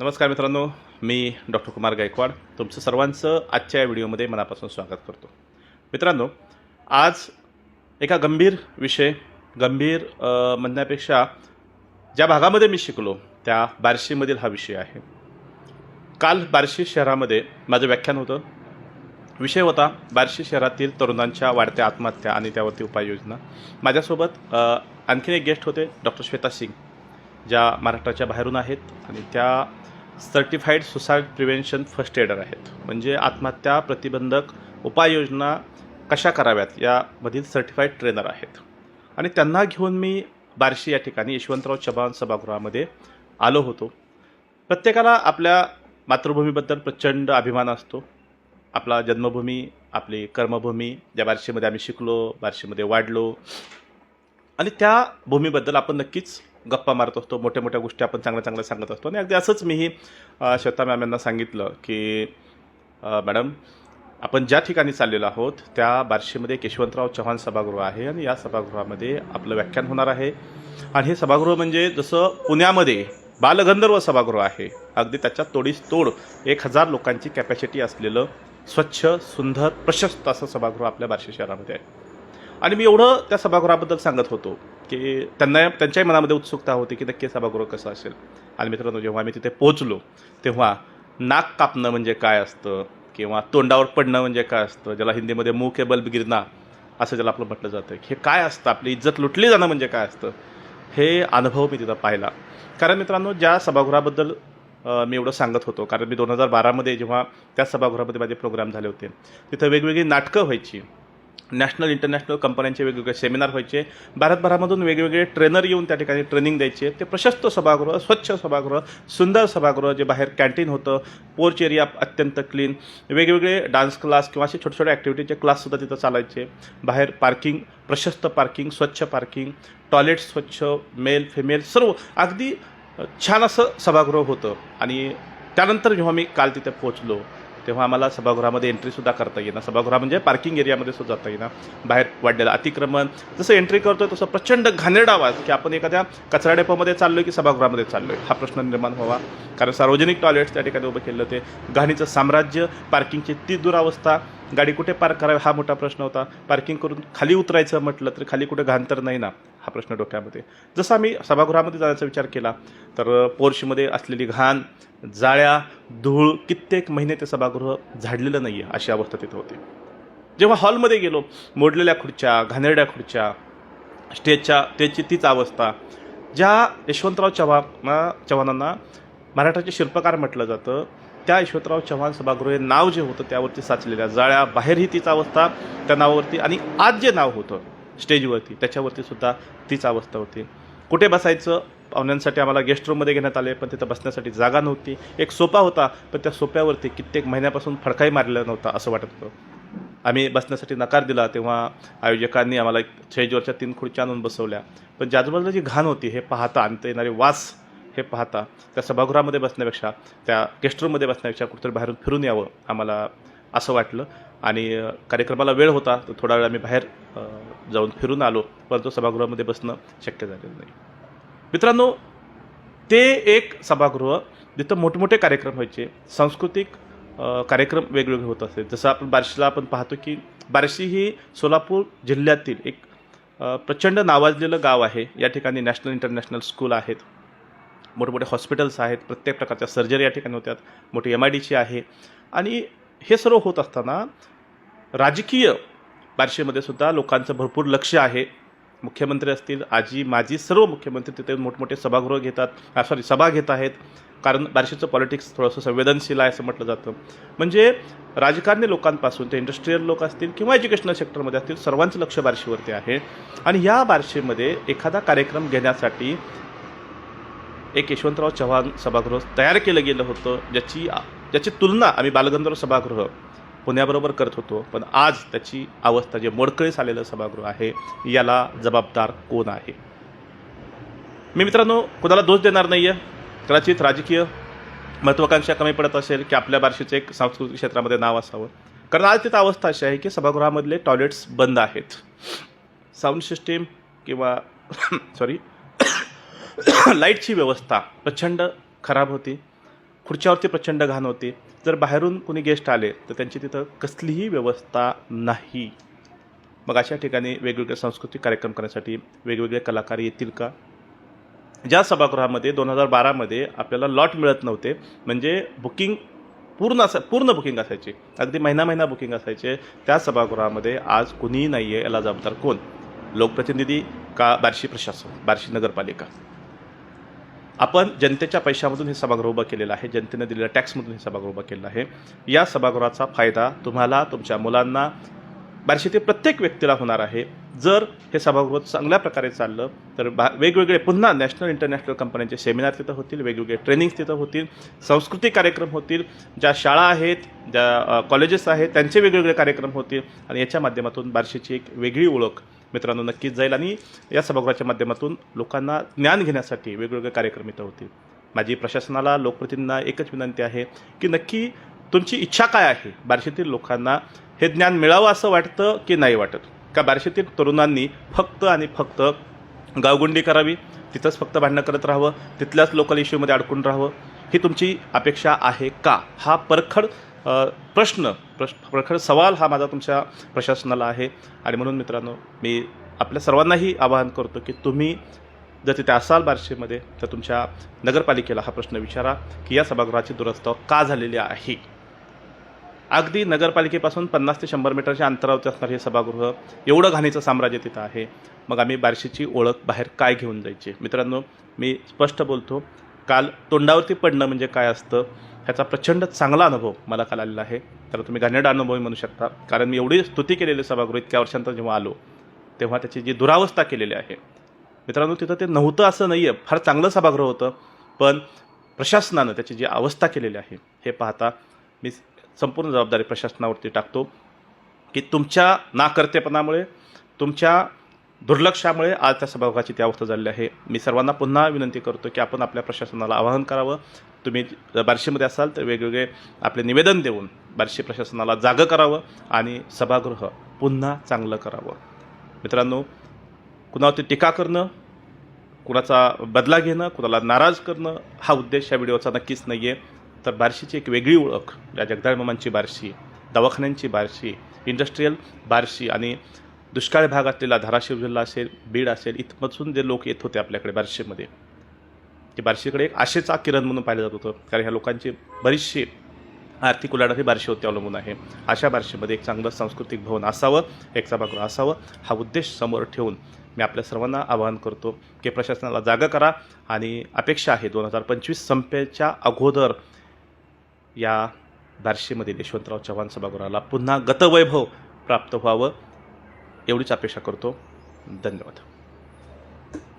नमस्कार मित्रांनो मी डॉक्टर कुमार गायकवाड तुमचं सर्वांचं आजच्या या व्हिडिओमध्ये मनापासून स्वागत करतो. मित्रांनो आज एका गंभीर विषय गंभीर म्हणण्यापेक्षा ज्या भागामध्ये मी शिकलो त्या बार्शीमधील हा विषय आहे. काल बार्शी शहरामध्ये माझं व्याख्यान होतं. विषय होता बार्शी शहरातील तरुणांच्या वाढत्या आत्महत्या आणि त्यावरती उपाययोजना. माझ्यासोबत आणखीन एक गेस्ट होते डॉक्टर श्वेता सिंग. ज्या महाराष्ट्राच्या बाहेरून आहेत आणि त्या certified suicide prevention first aider आहेत. म्हणजे आत्महत्या प्रतिबंधक उपाययोजना कशा कराव्यात यामधील सर्टिफाईड ट्रेनर आहेत. आणि त्यांना घेऊन मी बार्शी या ठिकाणी यशवंतराव चव्हाण सभागृहामध्ये आलो होतो. प्रत्येकाला आपल्या मातृभूमीबद्दल प्रचंड अभिमान असतो. आपला जन्मभूमी आपली कर्मभूमी ज्या बार्शीमध्ये आम्ही शिकलो बार्शीमध्ये वाढलो. आणि त्या भूमीबद्दल आपण नक्कीच गप्पा मारत असतो मोठ्या मोठ्या गोष्टी आपण चांगल्या चांगल्या सांगत असतो. आणि अगदी असंच मीही श्वेता मॅम यांना सांगितलं की मॅडम आपण ज्या ठिकाणी चाललेलो आहोत त्या बार्शीमध्ये केशवंतराव चव्हाण सभागृह आहे आणि या सभागृहामध्ये आपलं व्याख्यान होणार आहे. आणि हे सभागृह म्हणजे जसं पुण्यामध्ये बालगंधर्व सभागृह आहे अगदी त्याच्या तोडीस तोड एक हजार लोकांची कॅपॅसिटी असलेलं स्वच्छ सुंदर प्रशस्त असं सभागृह आपल्या बार्शी शहरामध्ये आहे. आणि मी एवढं त्या सभागृहाबद्दल सांगत होतो की त्यांना त्यांच्याही मनामध्ये उत्सुकता होती की नक्की सभागृह कसं असेल. आणि मित्रांनो जेव्हा मी तिथे पोहोचलो तेव्हा नाक कापणं म्हणजे काय असतं? किंवा तोंडावर पडणं म्हणजे काय असतं? ज्याला हिंदीमध्ये मुख के बल्ब गिरणा असं ज्याला आपलं म्हटलं जातं. हे काय असतं? आपली इज्जत लुटली जाणं म्हणजे काय असतं? हे अनुभव मी तिथं पाहिला. कारण मित्रांनो ज्या सभागृहाबद्दल मी एवढं सांगत होतो कारण मी दोन हजार बारामध्ये जेव्हा त्या सभागृहामध्ये माझे प्रोग्राम झाले होते तिथं वेगवेगळी नाटकं व्हायची. नॅशनल इंटरनॅशनल कंपन्यांचे वेगवेगळे सेमिनार व्हायचे. भारतभरामधून वेगवेगळे ट्रेनर येऊन त्या ठिकाणी ट्रेनिंग द्यायचे. ते प्रशस्त सभागृह स्वच्छ सभागृह सुंदर सभागृह जे बाहेर कॅन्टीन होतं पोर्च एरिया अत्यंत क्लीन वेगवेगळे डान्स क्लास किंवा असे छोटे छोटे ॲक्टिव्हिटीचे क्लाससुद्धा तिथं चालायचे. बाहेर पार्किंग प्रशस्त पार्किंग स्वच्छ पार्किंग टॉयलेट स्वच्छ मेल फिमेल सर्व. अगदी छान असं सभागृह होतं. आणि त्यानंतर जेव्हा मी काल तिथे पोहोचलो तेव्हा आम्हाला सभागृहामध्ये एंट्रीसुद्धा करता येईना. सभागृह म्हणजे पार्किंग एरियामध्ये सुद्धा जाता येईना. बाहेर वाढलेलं अतिक्रमण. जसं एंट्री करतो तसं प्रचंड घाणेरडा आवाज की आपण एखाद्या कचरा डेपोमध्ये चाललोय की सभागृहामध्ये चाललोय. हा प्रश्न निर्माण व्हावा. कारण सार्वजनिक टॉयलेट्स त्या ठिकाणी उभं केलं होते. घाणीचं साम्राज्य पार्किंगची ती दुरावस्था. गाडी कुठे पार्क करावी हा मोठा प्रश्न होता. पार्किंग करून खाली उतरायचं म्हटलं तर खाली कुठे घाण तर नाही ना. हा प्रश्न डोक्यामध्ये. जसं आम्ही सभागृहामध्ये जाण्याचा विचार केला तर पोर्शमध्ये असलेली घाण जाळ्या धूळ कित्येक महिने ते सभागृह झाडलेलं नाही आहे अशी अवस्था तिथं होती. जेव्हा हॉलमध्ये गेलो मोडलेल्या खुर्च्या घाणेरड्या खुर्च्या स्टेजच्या स्टेजची तीच अवस्था. ज्या यशवंतराव चव्हाण चव्हाणांना मराठाचे शिल्पकार म्हटलं जातं त्या यशवंतराव चव्हाण सभागृह हे नाव जे होतं त्यावरती साचलेल्या जाळ्या बाहेरही तीच अवस्था त्या नावावरती आणि आज जे नाव होतं स्टेजवरती. त्याच्यावरती सुद्धा तीच अवस्था होती. कुठे बसायचं? पाहुण्यांसाठी आम्हाला गेस्ट रूममध्ये घेण्यात आले पण तिथं बसण्यासाठी जागा नव्हती. एक सोपा होता पण त्या सोप्यावरती कित्येक महिन्यापासून फडकाही मारलेला नव्हता असं वाटत होतं. आम्ही बसण्यासाठी नकार दिला तेव्हा आयोजकांनी आम्हाला एक स्टेजवरच्या तीन खुर्च्या आणून बसवल्या. पण ज्या जी घाण होती हे पाहता आणता येणारे वास हे पाहता त्या सभागृहामध्ये बसण्यापेक्षा त्या गेस्ट रूममध्ये बसण्यापेक्षा कुठेतरी बाहेरून फिरून यावं आम्हाला असं वाटलं. आणि कार्यक्रमाला वेळ होता तर थोडा वेळ आम्ही बाहेर जाऊन फिरून आलो परंतु सभागृहामध्ये बसणं शक्य झालेलं नाही. मित्रांनो ते एक सभागृह जिथं मोठमोठे कार्यक्रम व्हायचे सांस्कृतिक कार्यक्रम वेगवेगळे होत असते जसं आपण बार्शीला आपण पाहतो की बार्शी ही सोलापूर जिल्ह्यातील एक प्रचंड नावाजलेलं गाव आहे. या ठिकाणी नॅशनल इंटरनॅशनल स्कूल आहेत. मोठमोठे हॉस्पिटल्स आहेत. प्रत्येक प्रकारच्या सर्जरी या ठिकाणी होत्यात मोठी एम आय डीची आहे. आणि हे सर्व होत असताना राजकीय बार्शीमध्ये सुद्धा लोकांचं भरपूर लक्ष आहे. मुख्यमंत्री असतील आजी माजी सर्व मुख्यमंत्री तिथे मोठमोठे सभागृह घेतात. सॉरी सभा घेत आहेत. कारण बार्शीचं पॉलिटिक्स थोडंसं संवेदनशील आहे असं म्हटलं जातं. म्हणजे राजकारणी लोकांपासून ते इंडस्ट्रीयल लोक असतील किंवा एज्युकेशनल सेक्टरमध्ये असतील सर्वांचं लक्ष बार्शीवरती आहे. आणि या बार्शीमध्ये एखादा कार्यक्रम घेण्यासाठी एक यशवंतराव चव्हाण सभागृह तयार केलं गेलं होतं ज्याची ज्याची तुलना आम्ही बालगंधर्व सभागृह पुण्याबरोबर करत होतो पण आज त्याची अवस्था जे मोडकळीस आलेलं सभागृह आहे याला जबाबदार कोण आहे? मी मित्रांनो कोणाला दोष देणार नाही आहे कदाचित राजकीय महत्त्वाकांक्षा कमी पडत असेल की आपल्या बारशीचं एक सांस्कृतिक क्षेत्रामध्ये नाव असावं. कारण आज तिथं अवस्था अशी आहे की सभागृहामधले टॉयलेट्स बंद आहेत. साऊंड सिस्टीम किंवा सॉरी लाईटची व्यवस्था प्रचंड खराब होती. खुर्च्यावरती प्रचंड घाण होती. जर बाहेरून कुणी गेस्ट आले तर त्यांची तिथं कसलीही व्यवस्था नाही. मग अशा ठिकाणी वेगवेगळे सांस्कृतिक कार्यक्रम करण्यासाठी वेगवेगळे कलाकार येतील का? ज्या सभागृहामध्ये दोन हजार बारामध्ये आपल्याला लॉट मिळत नव्हते म्हणजे बुकिंग पूर्ण असं पूर्ण बुकिंग असायची. अगदी महिना महिना बुकिंग असायचे. त्या सभागृहामध्ये आज कुणीही नाही आहे याला जबाबदार कोण? लोकप्रतिनिधी का बार्शी प्रशासन बार्शी नगरपालिका? आपण जनतेच्या पैशामधून हे सभागृह उभं केलेलं आहे. जनतेने दिलेल्या टॅक्समधून हे सभागृह उभं केलेलं आहे. या सभागृहाचा फायदा तुम्हाला तुमच्या मुलांना बार्शीतील प्रत्येक व्यक्तीला होणार आहे. जर हे सभागृह चांगल्या प्रकारे चाललं तर बा वेगवेगळे पुन्हा नॅशनल इंटरनॅशनल कंपन्यांचे सेमिनार तिथं होतील वेगवेगळे ट्रेनिंग्स तिथं होतील सांस्कृतिक कार्यक्रम होतील ज्या शाळा आहेत ज्या कॉलेजेस आहेत त्यांचे वेगवेगळे कार्यक्रम होतील. आणि याच्या माध्यमातून बार्शीची एक वेगळी ओळख मित्रांनो नक्कीच जाईल. आणि या सभागृहाच्या माध्यमातून लोकांना ज्ञान घेण्यासाठी वेगवेगळे कार्यक्रम इथं होतील. माझी प्रशासनाला लोकप्रतिनिधींना एकच विनंती आहे की नक्की तुमची इच्छा काय आहे? बार्शीतील लोकांना हे ज्ञान मिळावं असं वाटतं की नाही वाटत? का बार्शीतील तरुणांनी फक्त आणि फक्त गावगुंडी करावी? तिथंच फक्त भांडणं करत राहावं? तिथल्याच लोकल इश्यूमध्ये अडकून राहावं? ही तुमची अपेक्षा आहे का? हा परखड प्रश्न प्रश्न प्रखर सवाल हा माझा तुमच्या प्रशासनाला आहे. आणि म्हणून मित्रांनो मी आपल्या सर्वांनाही आवाहन करतो की तुम्ही जर तिथे असाल बारशेमध्ये तर तुमच्या नगरपालिकेला हा प्रश्न विचारा की या सभागृहाची दुरस्ता का झालेली आहे? अगदी नगरपालिकेपासून पन्नास ते शंभर मीटरच्या अंतरावरती असणारे हे सभागृह एवढं घाणीचं साम्राज्य तिथं आहे. मग आम्ही बारशीची ओळख बाहेर काय घेऊन जायची? मित्रांनो मी स्पष्ट बोलतो काल तोंडावरती पडणं म्हणजे काय असतं? ह्याचा प्रचंड चांगला अनुभव मला काल आलेला आहे. तर तुम्ही घाणेरडा अनुभवही म्हणू शकता. कारण मी एवढी स्तुती केलेली सभागृह इतक्या वर्षांतर जेव्हा आलो तेव्हा त्याची जी दुरावस्था केलेली आहे. मित्रांनो तिथं ते नव्हतं असं नाही आहे फार चांगलं सभागृह होतं. पण प्रशासनानं त्याची जी अवस्था केलेली आहे हे पाहता मी संपूर्ण जबाबदारी प्रशासनावरती टाकतो की तुमच्या नाकर्तेपणामुळे तुमच्या दुर्लक्षामुळे आज त्या सभागृहाची ती अवस्था झालेली आहे. मी सर्वांना पुन्हा विनंती करतो की आपण आपल्या प्रशासनाला आवाहन करावं. तुम्ही जर बार्शीमध्ये असाल तर वेगवेगळे आपले निवेदन देऊन बार्शी प्रशासनाला जागं करावं आणि सभागृह पुन्हा चांगलं करावं. मित्रांनो कुणावरती टीका करणं कुणाचा बदला घेणं कुणाला नाराज करणं हा उद्देश या व्हिडिओचा नक्कीच नाही आहे तर बार्शीची एक वेगळी ओळख या जगदाळमामांची बार्शी दवाखान्यांची बार्शी इंडस्ट्रीयल बार्शी आणि दुष्काळ भाग असलेला धाराशिव जिल्हा असेल बीड असेल इथपासून जे लोक येत होते आपल्याकडे बार्शीमध्ये की बार्शीकडे एक आशेचा किरण म्हणून पाहिलं जात होतं. कारण ह्या लोकांची बरीचशी आर्थिक उलाढाल ही बार्शीवरती अवलंबून आहे. अशा बार्शीमध्ये एक चांगलं सांस्कृतिक भवन असावं एक सभागृह असावं हा उद्देश समोर ठेवून मी आपल्या सर्वांना आवाहन करतो की प्रशासनाला जागा करा आणि अपेक्षा आहे दोन हजार पंचवीस संपेच्या अगोदर या बार्शीमधील यशवंतराव चव्हाण सभागृहाला पुन्हा गतवैभव प्राप्त व्हावं एवढीच अपेक्षा करतो. धन्यवाद.